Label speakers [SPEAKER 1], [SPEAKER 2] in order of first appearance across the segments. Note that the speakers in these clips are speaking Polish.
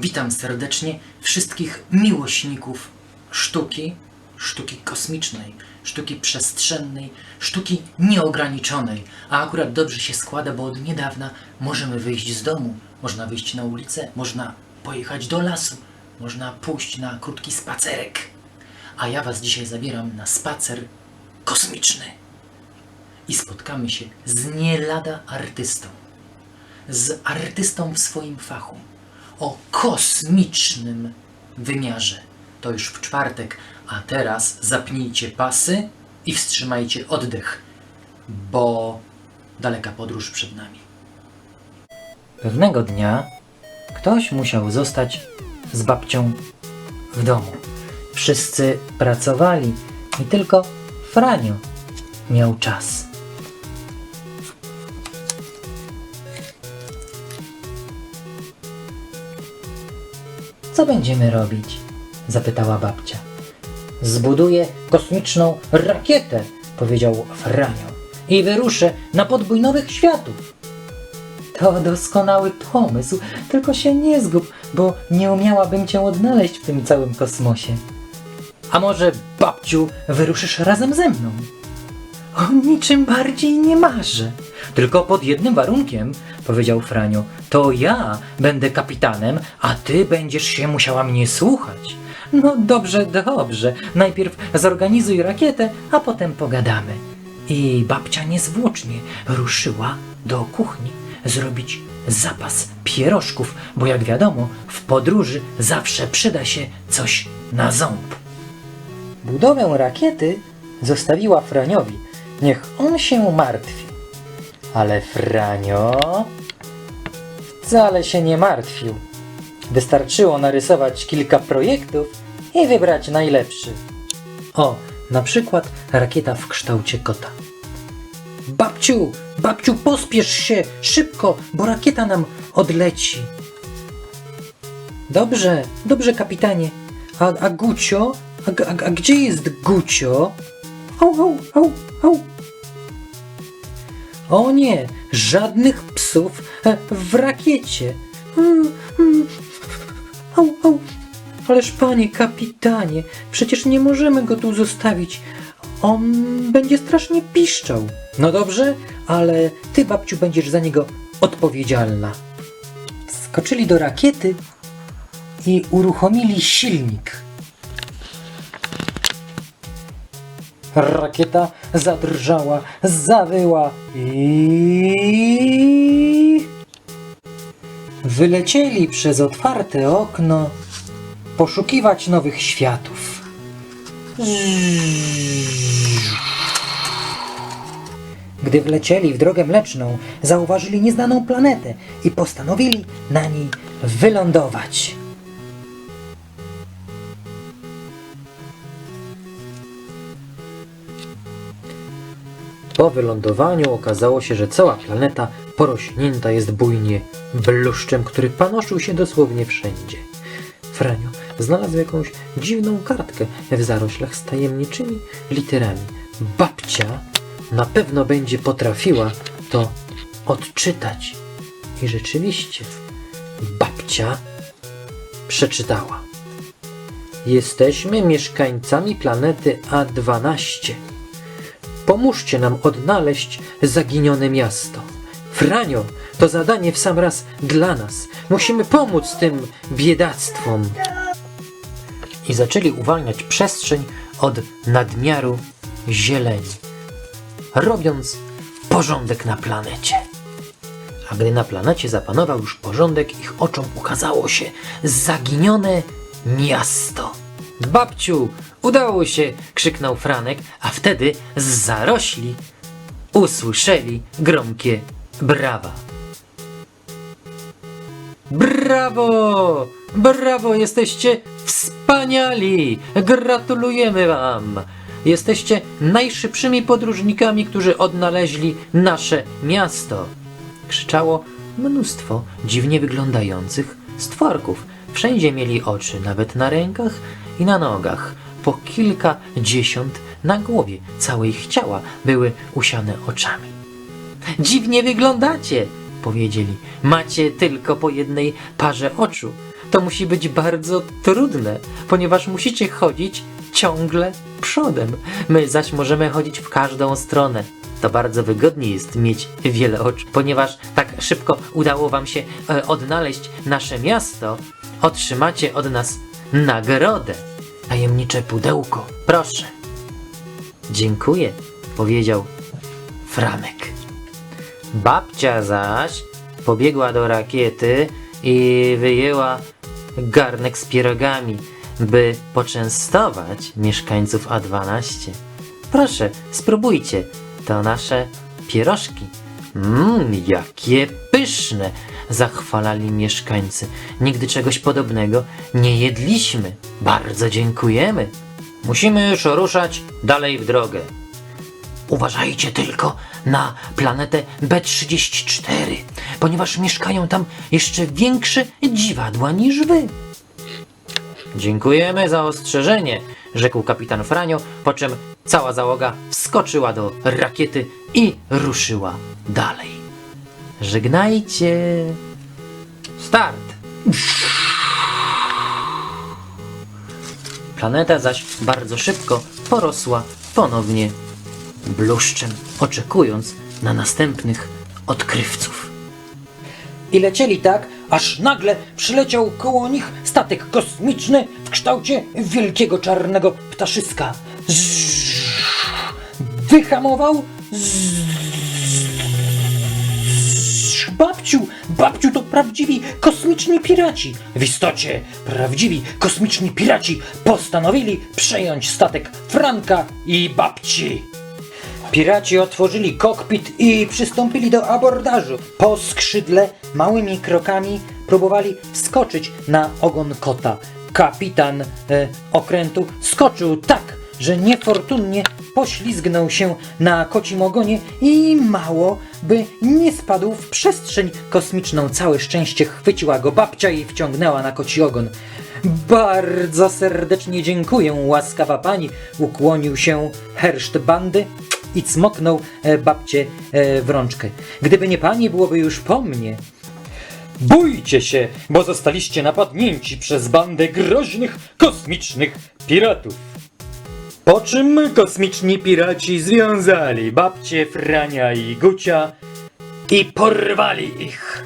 [SPEAKER 1] Witam serdecznie wszystkich miłośników sztuki, sztuki kosmicznej, sztuki przestrzennej, sztuki nieograniczonej. A akurat dobrze się składa, bo od niedawna możemy wyjść z domu, można wyjść na ulicę, można pojechać do lasu, można pójść na krótki spacerek. A ja Was dzisiaj zabieram na spacer kosmiczny. I spotkamy się z nie lada artystą z artystą w swoim fachu o kosmicznym wymiarze. To już w czwartek, a teraz zapnijcie pasy i wstrzymajcie oddech, bo daleka podróż przed nami. Pewnego dnia ktoś musiał zostać z babcią w domu. Wszyscy pracowali i tylko Franio miał czas. Co będziemy robić? zapytała babcia. Zbuduję kosmiczną rakietę, powiedział Franio, i wyruszę na podbój nowych światów. To doskonały pomysł, tylko się nie zgub, bo nie umiałabym cię odnaleźć w tym całym kosmosie. A może, babciu, wyruszysz razem ze mną? O niczym bardziej nie marzę. Tylko pod jednym warunkiem, powiedział Franio. To ja będę kapitanem, a ty będziesz się musiała mnie słuchać. No dobrze, dobrze. Najpierw zorganizuj rakietę, a potem pogadamy. I babcia niezwłocznie ruszyła do kuchni zrobić zapas pierożków, bo jak wiadomo, w podróży zawsze przyda się coś na ząb. Budowę rakiety zostawiła Franiowi. Niech on się martwi. Ale Franio wcale się nie martwił. Wystarczyło narysować kilka projektów i wybrać najlepszy. O, na przykład rakieta w kształcie kota. Babciu, babciu, pospiesz się, szybko, bo rakieta nam odleci. Dobrze, dobrze, kapitanie. A, a Gucio? A, a, a gdzie jest Gucio? Au, au, au. O nie, żadnych psów e, w rakiecie. Mm, mm. Au, au. Ależ panie kapitanie, przecież nie możemy go tu zostawić. On będzie strasznie piszczał. No dobrze, ale ty, babciu, będziesz za niego odpowiedzialna. Skoczyli do rakiety i uruchomili silnik. Rakieta zadrżała, zawyła i wylecieli przez otwarte okno poszukiwać nowych światów. Gdy wlecieli w drogę mleczną, zauważyli nieznaną planetę i postanowili na niej wylądować. Po wylądowaniu okazało się, że cała planeta porośnięta jest bujnie bluszczem, który panoszył się dosłownie wszędzie. Franio znalazł jakąś dziwną kartkę w zaroślach z tajemniczymi literami. Babcia na pewno będzie potrafiła to odczytać. I rzeczywiście, babcia przeczytała. Jesteśmy mieszkańcami planety A12. Pomóżcie nam odnaleźć zaginione miasto. Franio, to zadanie w sam raz dla nas. Musimy pomóc tym biedactwom. I zaczęli uwalniać przestrzeń od nadmiaru zieleni, robiąc porządek na planecie. A gdy na planecie zapanował już porządek, ich oczom ukazało się zaginione miasto. Babciu, udało się! krzyknął Franek, a wtedy z zarośli usłyszeli gromkie brawa. Brawo! Brawo! Jesteście wspaniali! Gratulujemy Wam! Jesteście najszybszymi podróżnikami, którzy odnaleźli nasze miasto! Krzyczało mnóstwo dziwnie wyglądających stworków. Wszędzie mieli oczy, nawet na rękach i na nogach. Po kilkadziesiąt na głowie. Całe ich ciała były usiane oczami. Dziwnie wyglądacie, powiedzieli. Macie tylko po jednej parze oczu. to musi być bardzo trudne, ponieważ musicie chodzić ciągle przodem. My zaś możemy chodzić w każdą stronę. To bardzo wygodnie jest mieć wiele oczu, ponieważ tak szybko udało wam się e, odnaleźć nasze miasto, otrzymacie od nas nagrodę. Tajemnicze pudełko. Proszę. Dziękuję, powiedział Franek. Babcia zaś pobiegła do rakiety i wyjęła garnek z pierogami, by poczęstować mieszkańców A12. Proszę, spróbujcie, to nasze pierożki. Mmm, jakie pyszne! Zachwalali mieszkańcy. Nigdy czegoś podobnego nie jedliśmy. Bardzo dziękujemy. Musimy już ruszać dalej w drogę. Uważajcie tylko na planetę B34, ponieważ mieszkają tam jeszcze większe dziwadła niż wy. Dziękujemy za ostrzeżenie, rzekł kapitan Franio, po czym cała załoga wskoczyła do rakiety i ruszyła dalej. Żegnajcie. Start. Planeta zaś bardzo szybko porosła ponownie bluszczem, oczekując na następnych odkrywców. I lecieli tak, aż nagle przyleciał koło nich statek kosmiczny w kształcie wielkiego czarnego ptaszyska. Zzz, wyhamował. Babciu, babciu to prawdziwi kosmiczni piraci. W istocie prawdziwi kosmiczni piraci postanowili przejąć statek Franka i babci. Piraci otworzyli kokpit i przystąpili do abordażu. Po skrzydle małymi krokami próbowali wskoczyć na ogon kota. Kapitan e, okrętu skoczył tak, że niefortunnie poślizgnął się na kocim ogonie i mało by nie spadł w przestrzeń kosmiczną. Całe szczęście chwyciła go babcia i wciągnęła na koci ogon. Bardzo serdecznie dziękuję, łaskawa pani, ukłonił się herszt bandy i cmoknął e, babcię e, w rączkę. Gdyby nie pani, byłoby już po mnie. Bójcie się, bo zostaliście napadnięci przez bandę groźnych, kosmicznych piratów. Po czym kosmiczni piraci związali babcie Frania i Gucia i porwali ich.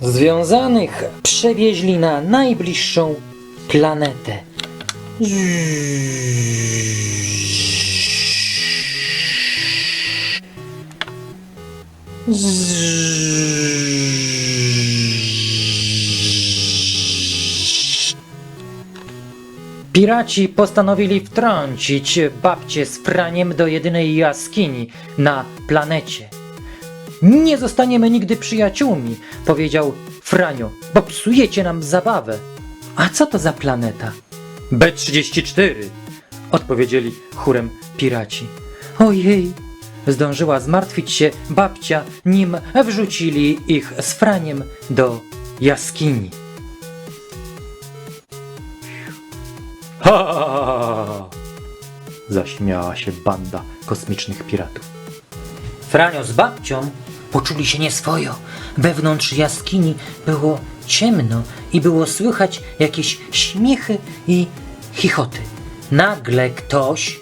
[SPEAKER 1] Związanych przewieźli na najbliższą planetę. Piraci postanowili wtrącić babcię z Franiem do jedynej jaskini na planecie. Nie zostaniemy nigdy przyjaciółmi, powiedział Franio, bo psujecie nam zabawę. A co to za planeta? B34, odpowiedzieli chórem piraci. Ojej, zdążyła zmartwić się babcia, nim wrzucili ich z Franiem do jaskini. Ha! Zaśmiała się banda kosmicznych piratów. Franio z babcią poczuli się nieswojo. Wewnątrz jaskini było ciemno i było słychać jakieś śmiechy i chichoty. Nagle ktoś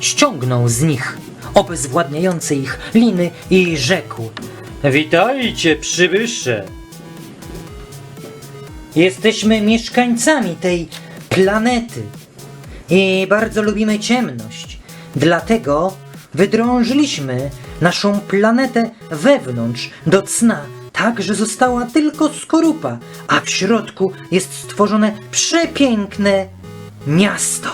[SPEAKER 1] ściągnął z nich obezwładniające ich liny i rzekł: Witajcie, przybysze! Jesteśmy mieszkańcami tej planety i bardzo lubimy ciemność. Dlatego wydrążyliśmy naszą planetę wewnątrz do cna, tak że została tylko skorupa, a w środku jest stworzone przepiękne miasto.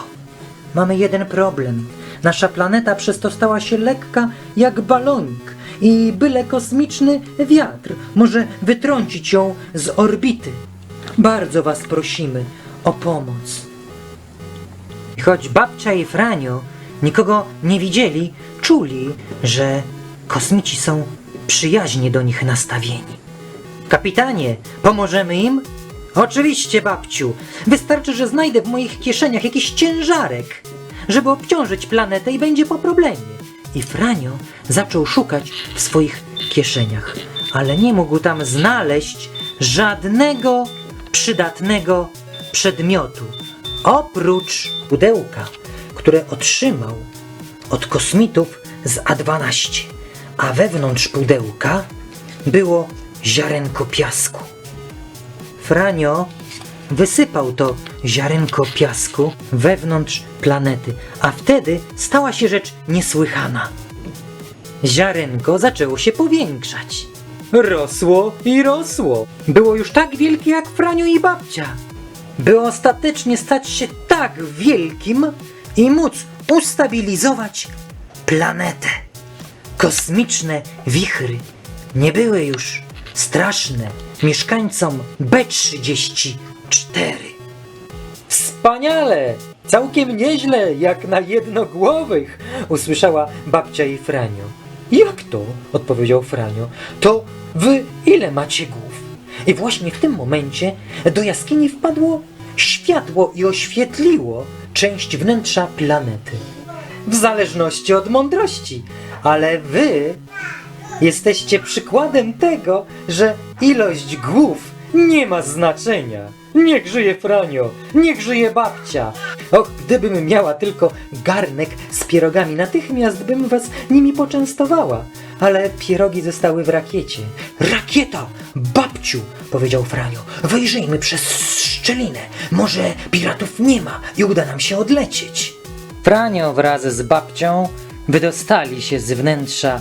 [SPEAKER 1] Mamy jeden problem. Nasza planeta przez to stała się lekka jak balonik i byle kosmiczny wiatr może wytrącić ją z orbity. Bardzo was prosimy o pomoc. Choć babcia i Franio nikogo nie widzieli, czuli, że kosmici są przyjaźnie do nich nastawieni. Kapitanie, pomożemy im? Oczywiście, babciu. Wystarczy, że znajdę w moich kieszeniach jakiś ciężarek, żeby obciążyć planetę i będzie po problemie. I Franio zaczął szukać w swoich kieszeniach, ale nie mógł tam znaleźć żadnego przydatnego przedmiotu, oprócz pudełka, które otrzymał od kosmitów z A12, a wewnątrz pudełka było ziarenko piasku. Franio wysypał to ziarenko piasku wewnątrz planety, a wtedy stała się rzecz niesłychana. Ziarenko zaczęło się powiększać. Rosło i rosło. Było już tak wielkie jak Franio i babcia. By ostatecznie stać się tak wielkim i móc ustabilizować planetę. Kosmiczne wichry nie były już straszne mieszkańcom B34. Wspaniale! Całkiem nieźle, jak na jednogłowych, usłyszała babcia i Franio. Jak to? odpowiedział Franio. To wy ile macie głów? I właśnie w tym momencie do jaskini wpadło światło i oświetliło część wnętrza planety. W zależności od mądrości, ale wy jesteście przykładem tego, że ilość głów nie ma znaczenia. Niech żyje Franio, niech żyje babcia. Och, gdybym miała tylko garnek z pierogami, natychmiast bym was nimi poczęstowała. Ale pierogi zostały w rakiecie. Rakieta! Babciu! powiedział Franio. Wejrzyjmy przez szczelinę. Może piratów nie ma i uda nam się odlecieć. Franio wraz z babcią wydostali się z wnętrza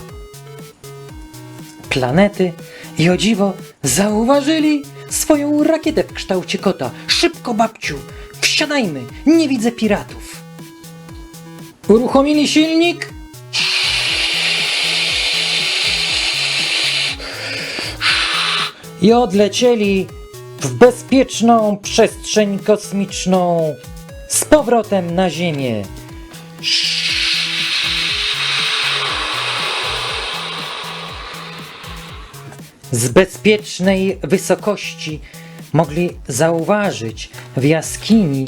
[SPEAKER 1] planety i o dziwo zauważyli swoją rakietę w kształcie kota. Szybko, babciu, wsiadajmy, nie widzę piratów. Uruchomili silnik. I odlecieli w bezpieczną przestrzeń kosmiczną z powrotem na Ziemię. Z bezpiecznej wysokości mogli zauważyć w jaskini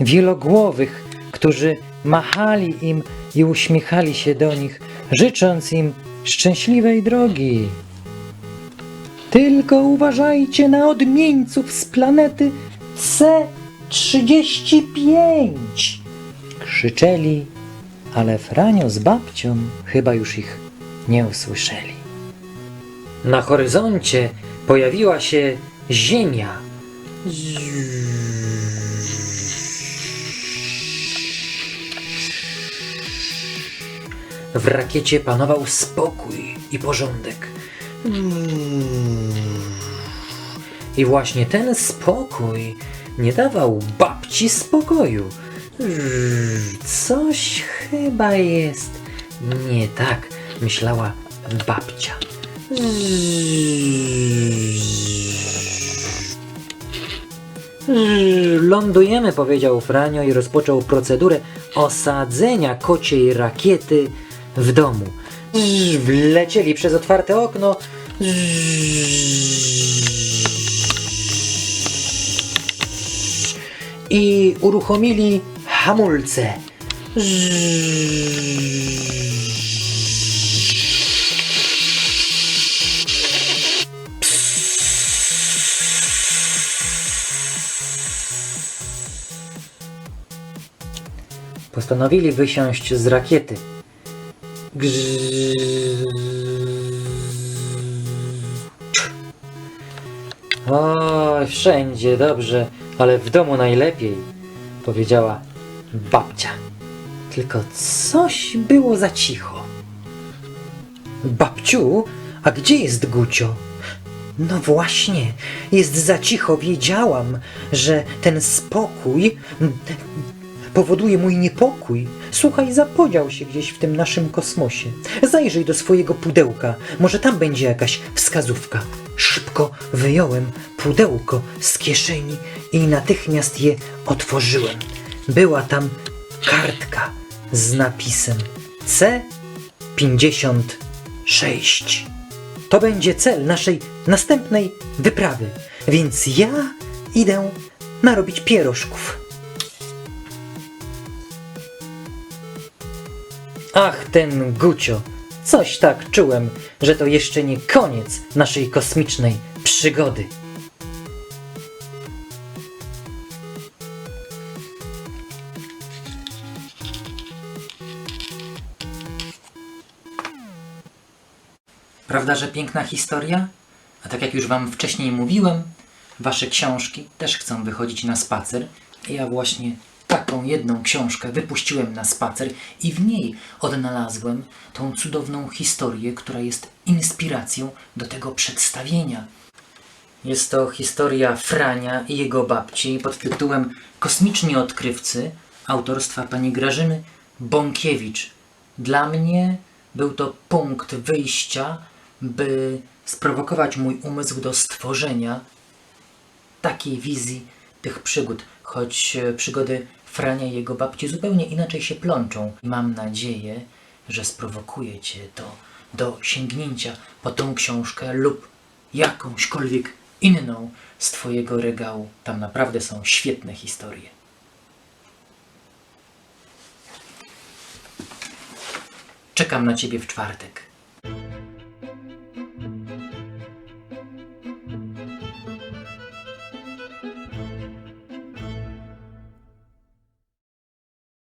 [SPEAKER 1] wielogłowych, którzy machali im i uśmiechali się do nich, życząc im szczęśliwej drogi. Tylko uważajcie na odmieńców z planety C35! Krzyczeli, ale Franio z babcią chyba już ich nie usłyszeli. Na horyzoncie pojawiła się Ziemia. W rakiecie panował spokój i porządek. I właśnie ten spokój nie dawał babci spokoju. Coś chyba jest nie tak, myślała babcia. Lądujemy, powiedział Franio i rozpoczął procedurę osadzenia kociej rakiety w domu. Wlecieli przez otwarte okno. I uruchomili hamulce. Postanowili wysiąść z rakiety. O, wszędzie dobrze, ale w domu najlepiej, powiedziała babcia. Tylko coś było za cicho. Babciu, a gdzie jest Gucio? No właśnie, jest za cicho. Wiedziałam, że ten spokój powoduje mój niepokój. Słuchaj, zapodział się gdzieś w tym naszym kosmosie. Zajrzyj do swojego pudełka, może tam będzie jakaś wskazówka. Szybko wyjąłem pudełko z kieszeni i natychmiast je otworzyłem. Była tam kartka z napisem C56. To będzie cel naszej następnej wyprawy, więc ja idę narobić pierożków. Ach, ten Gucio. Coś tak czułem, że to jeszcze nie koniec naszej kosmicznej przygody. Prawda, że piękna historia? A tak jak już Wam wcześniej mówiłem, Wasze książki też chcą wychodzić na spacer. Ja właśnie taką jedną książkę wypuściłem na spacer i w niej odnalazłem tą cudowną historię, która jest inspiracją do tego przedstawienia. Jest to historia Frania i jego babci pod tytułem Kosmiczni odkrywcy autorstwa pani Grażyny Bąkiewicz. Dla mnie był to punkt wyjścia, by sprowokować mój umysł do stworzenia takiej wizji tych przygód, choć e, przygody Frania i jego babci zupełnie inaczej się plączą. Mam nadzieję, że sprowokuje Cię to do sięgnięcia po tą książkę lub jakąśkolwiek inną z Twojego regału. Tam naprawdę są świetne historie. Czekam na Ciebie w czwartek.